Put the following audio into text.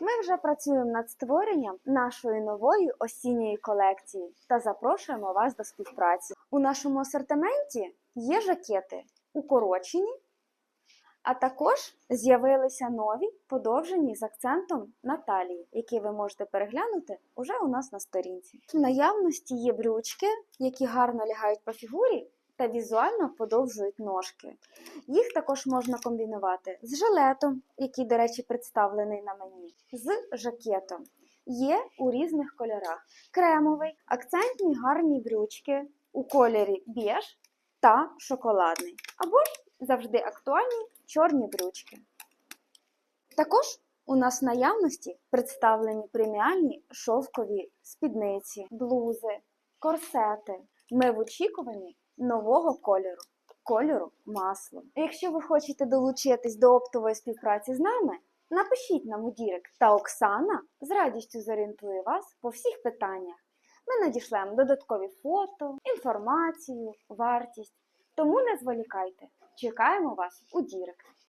Ми вже працюємо над створенням нашої нової осінньої колекції та запрошуємо вас до співпраці. У нашому асортименті є жакети укорочені, а також з'явилися нові подовжені з акцентом на талії, які ви можете переглянути уже у нас на сторінці. В наявності є брючки, які гарно лягають по фігурі та візуально подовжують ножки. Їх також можна комбінувати з жилетом, який, до речі, представлений на мені, з жакетом. Є у різних кольорах: кремовий, акцентні гарні брючки у кольорі біж та шоколадний, або ж завжди актуальні чорні брючки. Також у нас в наявності представлені преміальні шовкові спідниці, блузи, корсети. Ми в очікуванні нового кольору кольору маслом. Якщо ви хочете долучитись до оптової співпраці з нами, напишіть нам у Дірект, та Оксана з радістю зорієнтує вас по всіх питаннях. Ми надішлемо додаткові фото, інформацію, вартість. Тому не зволікайте. Чекаємо вас у Дірект.